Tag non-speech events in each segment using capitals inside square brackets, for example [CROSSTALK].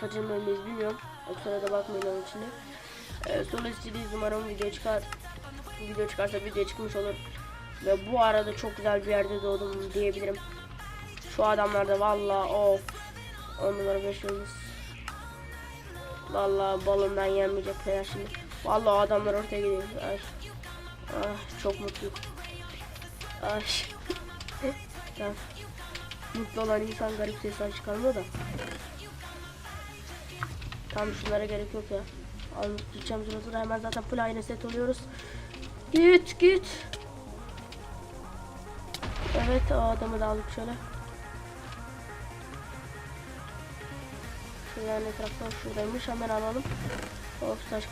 kaçıncı bölümdeyiz bilmiyorum. Kusura da bakmayın onun için de. Ee, sonra istediğiniz umarım video çıkar. Video çıkarsa video çıkmış olur. Ve bu arada çok güzel bir yerde doğdum diyebilirim. Şu adamlarda valla of. 10 numara 5 yıldız. Valla balından yenmeyecekler şimdi. Valla adamlar ortaya gidiyor. Ay. Ah, çok mutluyum. Ay. [LAUGHS] Mutlu olan insan garip sesler çıkarmıyor da. Tam şunlara gerek yok ya. Alıp gideceğim sırasında hemen zaten full aynı set oluyoruz. Git git. Evet o adamı da aldık şöyle. Şuradan etraftan şuradaymış hemen alalım. Of taş.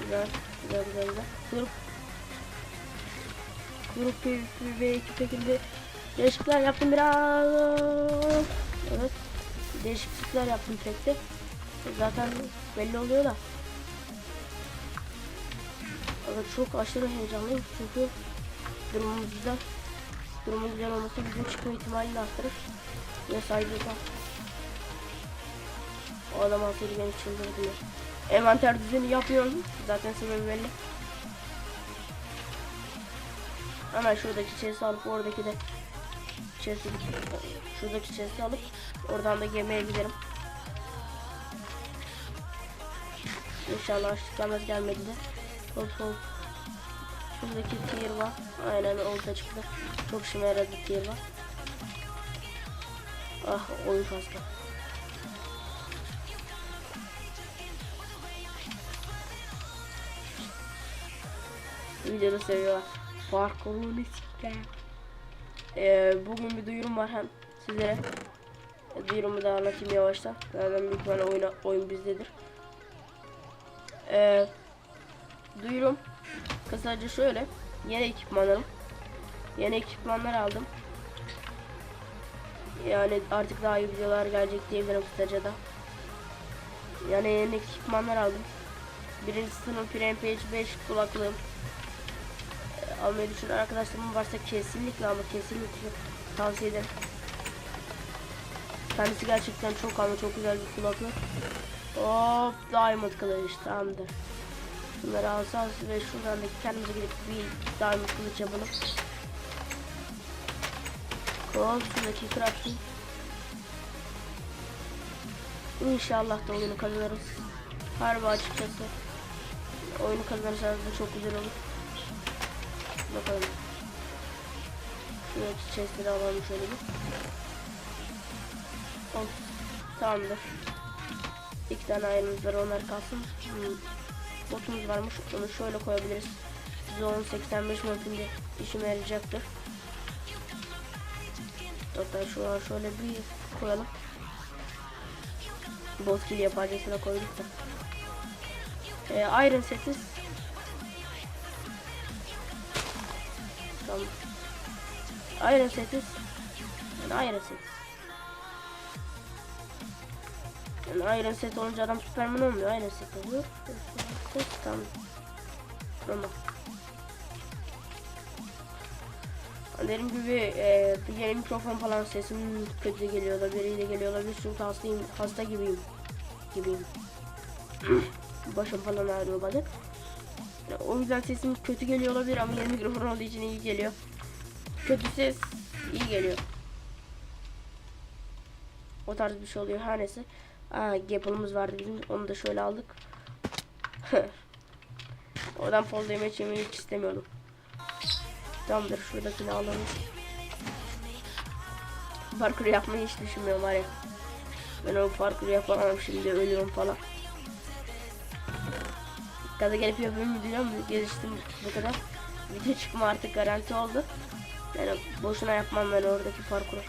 Güzel güzel güzel güzel. Grup Grup PvP ve ekip ekibinde değişiklikler yaptım biraz. Değişiklikler yaptım tek tek. Zaten belli oluyor da. Evet çok aşırı heyecanlıyım çünkü durumumuz güzel. Durumun güzel olması bizim çıkma ihtimalini arttırır. Ve saygıyla. O adam altıydı beni çıldırdı. Envanter düzeni yapıyorum. Zaten sebebi belli. Hemen şuradaki chest'i alıp oradaki de chest'i şuradaki chest'i alıp oradan da gemiye giderim. İnşallah açlıklamaz gelmedi de. Hop hop. Şuradaki tier var. Aynen olta çıktı. Çok işime yaradı tier var. Ah oyun fazla. Videoda seviyorlar. Parkurunu sikler. Ee, bugün bir duyurum var hem sizlere. E, duyurumu da anlatayım yavaştan. Zaten büyük ihtimalle oyun, oyun bizdedir. Ee, duyurum kısaca şöyle. Yeni ekipmanlarım. Yeni ekipmanlar aldım. Yani artık daha iyi videolar gelecek diyebilirim kısaca da. Yani yeni ekipmanlar aldım. Birinci sınıf Rampage 5 kulaklığım. Almayı düşünen arkadaşlarım varsa kesinlikle ama kesinlikle tavsiye ederim. Kendisi gerçekten çok ama çok güzel bir kulaklık. Hop diamond kılıç tamamdır. Bunları alacağız ve şuradan da kendimize gidip bir diamond kılıç yapalım. Hop şuradaki crafting. İnşallah da oyunu kazanırız. Harbi açıkçası. Oyunu kazanırsanız da çok güzel olur. Bakalım. Şuradaki chestleri alalım şöyle bir. Hop. Tamamdır. İki tane ayrımız var onlar kalsın. Hmm. Botumuz varmış onu şöyle koyabiliriz. Zone 85 mapinde işime yarayacaktır. Hatta şu an şöyle bir koyalım. Bot kill yaparcasına koyduk da. Ee, Iron setiz. Tamam. Iron setiz. Yani Iron setiz. Yani Iron set olunca adam Superman olmuyor. Iron set oluyor. Tamam. Tamam. Dediğim gibi e, yeni mikrofon falan sesim kötü geliyor olabilir, iyi geliyor olabilir çünkü hastayım, hasta gibiyim. Gibiyim. [CLEARS THROAT] Başım falan ağrıyor bazen. O yüzden sesim kötü geliyor olabilir ama yeni mikrofon olduğu için iyi geliyor. Kötü ses iyi geliyor. O tarz bir şey oluyor her neyse. Aa, Gapple'ımız vardı bizim onu da şöyle aldık. [LAUGHS] Oradan poz yemeği yemeyi hiç istemiyordum. Tamamdır şuradakini alalım. Parkur yapmayı hiç düşünmüyorum var ya. Ben o parkuru yapamam şimdi ölüyorum falan. Gaza gelip yapayım mı diyorum geliştim bu kadar. Video çıkma artık garanti oldu. Yani boşuna yapmam ben oradaki parkuru.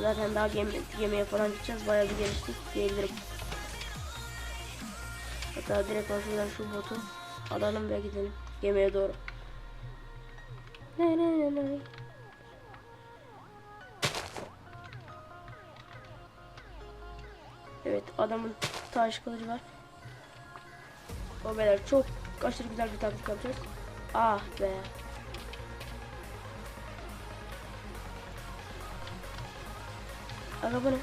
Zaten daha gemi, gemiye falan gideceğiz. Bayağı bir geliştik diyebilirim. Hatta direkt şuradan şu botu alalım ve gidelim gemiye doğru. Ne ne ne ne. Evet adamın taş kılıcı var. O beyler çok aşırı güzel bir taktik yapacağız. Ah be. Araba ne?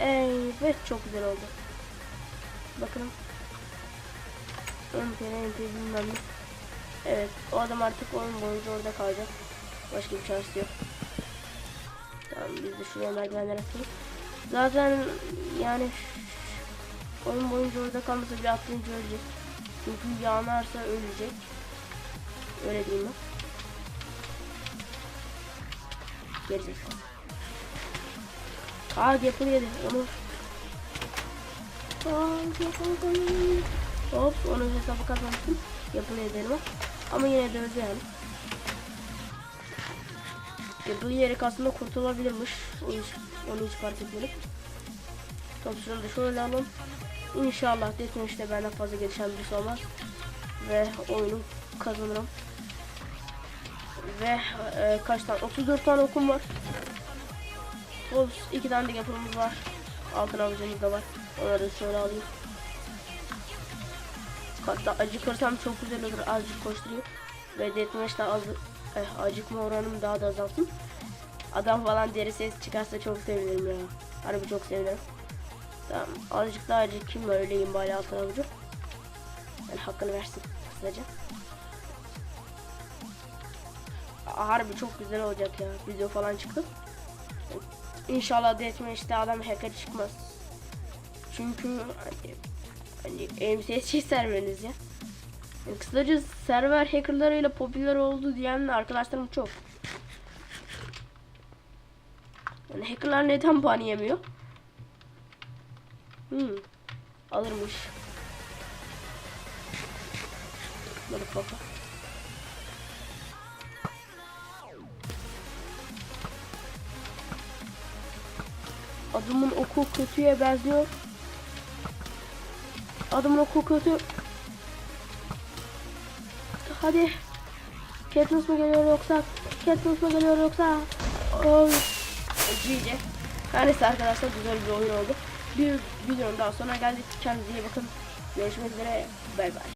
Evet çok güzel oldu. Bakın. MP, MP bilmem ne. Evet o adam artık oyun boyunca orada kalacak. Başka bir şansı yok. Tamam biz de şuraya merdivenler atalım. Zaten yani oyun boyunca orada kalmasa bir atlayınca ölecek. Çünkü yanarsa ölecek. Öyle diyeyim ben. Gerizekalı. Aa yapılı yedi. Onu Aa, yapamadım. Hop onu hesabı kazanmıştım. Yapılı edelim ama yine de öldü yani. Yapılı yeri aslında kurtulabilirmiş. O hiç, onu hiç fark etmedim. Şunu da şöyle alalım. İnşallah Deathmatch'te benden fazla gelişen birisi olmaz. Ve oyunu kazanırım. Ve e, kaç tane? 34 tane okum var. Olsun. iki tane de yapımız var. Altın avucumuz da var. Onları da şöyle alayım. Hatta acıkırsam çok güzel olur. Azıcık koşturayım. Ve deathmatch'te az, eh, acıkma oranım daha da azalsın. Adam falan deri ses çıkarsa çok sevinirim ya. Harbi çok sevinirim. Tamam. Azıcık daha acıkayım öyleyim bari altın avucu. Yani hakkını versin kısaca. Harbi çok güzel olacak ya. Video falan çıktı. İnşallah Deathmatch'te adam hacker çıkmaz. Çünkü hani, hani MCSC serveriniz ya. Yani kısaca server hackerlarıyla popüler oldu diyen arkadaşlarım çok. Yani hackerlar neden ban yemiyor? Hmm. Alırmış. Motherfucker. Adamın oku kötüye benziyor. Adamın oku kötü. Hadi. Katniss mı geliyor yoksa? Katniss mı geliyor yoksa? Oh. GG. Her neyse arkadaşlar güzel bir oyun oldu. Bir videonun daha sonra geldik. Kendinize iyi bakın. Görüşmek üzere. Bay bay.